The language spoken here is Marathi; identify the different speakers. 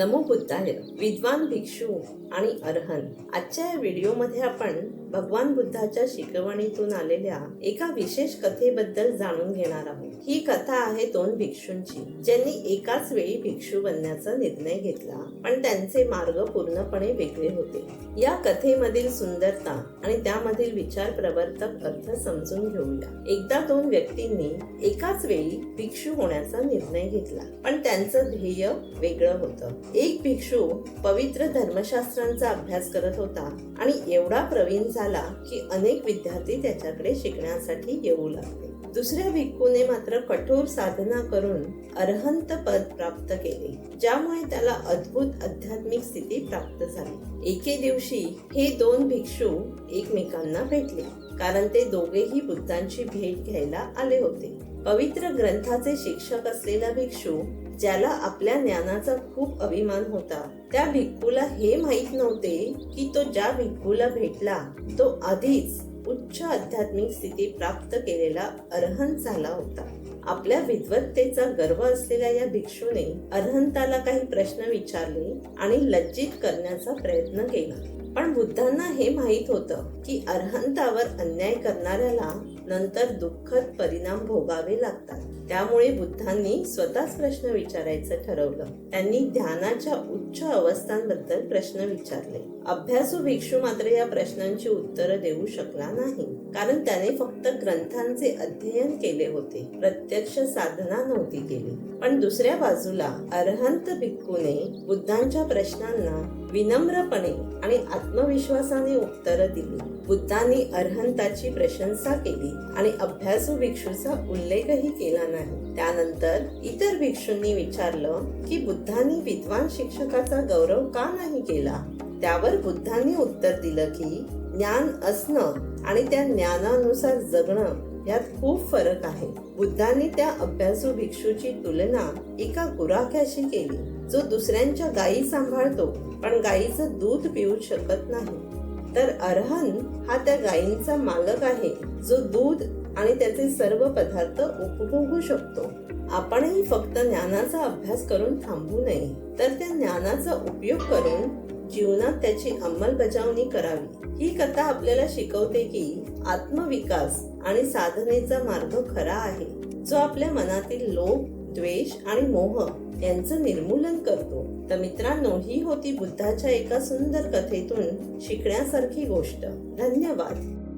Speaker 1: नमो बुद्धाय. विद्वान भिक्षू आणि अर्हन. आजच्या या व्हिडिओमध्ये आपण भगवान बुद्धाच्या शिकवणीतून आलेल्या एका विशेष कथेबद्दल जाणून घेणार आहोत. ही कथा आहे दोन भिक्षूंची ज्यांनी एकाच वेळी भिक्षू बनण्याचा निर्णय घेतला पण त्यांचे मार्ग पूर्णपणे वेगळे होते. या कथेमधील सुंदरता आणि त्यामधील विचार प्रवर्तक अर्थ समजून घेऊया. एकदा दोन व्यक्तींनी एकाच वेळी भिक्षू होण्याचा निर्णय घेतला पण त्यांचं ध्येय वेगळं होतं. एक भिक्षू पवित्र धर्मशास्त्रांचा अभ्यास करत होता आणि एवढा प्रवीण झाला की अनेक विद्यार्थी त्याच्याकडे शिकण्यासाठी येऊ लागले. दुसऱ्या भिक्खूने मात्र कठोर साधना करून अर्हंत पद प्राप्त केले ज्यामुळे त्याला अद्भुत आध्यात्मिक स्थिती प्राप्त झाली. एके दिवशी हे दोन भिक्षू एकमेकांना भेटले कारण ते दोघेही बुद्धांची भेट घ्यायला आले होते. पवित्र ग्रंथाचे शिक्षक असलेला भिक्षू ज्याला आपल्या ज्ञानाचा खूप अभिमान होता त्या भिक्खूला हे माहीत नव्हते की तो ज्या भिक्खूला भेटला तो आधीच उच्च आध्यात्मिक स्थिती प्राप्त केलेला अर्हंत झाला होता. आपल्या विद्वत्तेचा गर्व असलेल्या या भिक्षूने अर्हंताला काही प्रश्न विचारले आणि लज्जित करण्याचा प्रयत्न केला. पण बुद्धांना हे माहीत होतं की अर्हंतावर अन्याय करणाऱ्याला नंतर दुःखद परिणाम भोगावे लागतात. त्यामुळे बुद्धांनी स्वतःच प्रश्न विचारायचं ठरवलं. त्यांनी ध्यानाच्या उच्च अवस्थांबद्दल प्रश्न विचारले. अभ्यासू भिक्षू मात्र या प्रश्नांची उत्तरं देऊ शकला नाही. कारण त्याने फक्त ग्रंथांचे अध्ययन केले होते. प्रत्यक्ष साधना नव्हती केली. पण दुसऱ्या बाजूला अर्हंत भिक्खूने बुद्धांच्या प्रश्नांना विनम्रपणे आणि आत्मविश्वासाने उत्तरं दिली. बुद्धांनी अर्हंताची प्रशंसा केली आणि अभ्यासू भिक्षूचा उल्लेखही केला नाही. त्यानंतर इतर भिक्षूंनी विचारलं की बुद्धांनी विद्वान शिक्षकाचा गौरव का नाही केला? त्यावर बुद्धांनी उत्तर दिलं की ज्ञान असणं आणि त्या ज्ञानानुसार जगणं यात खूप फरक आहे. बुद्धांनी त्या अभ्यासू भिक्षूची तुलना एका गुराख्याशी केली जो दुसऱ्यांच्या गायी सांभाळतो पण गायीचं दूध पिऊ शकत नाही. तर अर्हन हा त्या गायींचा मालक आहे जो दूध आणि त्याचे सर्व पदार्थ उपभोगू शकतो. आपणही फक्त ज्ञानाचा अभ्यास करून थांबू नये. तर त्या ज्ञानाचा उपयोग करून जीवनात त्याची अंमलबजावणी करावी. ही कथा आपल्याला शिकवते की आत्मविकास आणि साधनेचा मार्ग खरा आहे. जो आपल्या मनातील लोभ द्वेष आणि मोह यांचं निर्मूलन करतो. तर मित्रांनो ही होती बुद्धाच्या एका सुंदर कथेतून शिकण्यासारखी गोष्ट. धन्यवाद.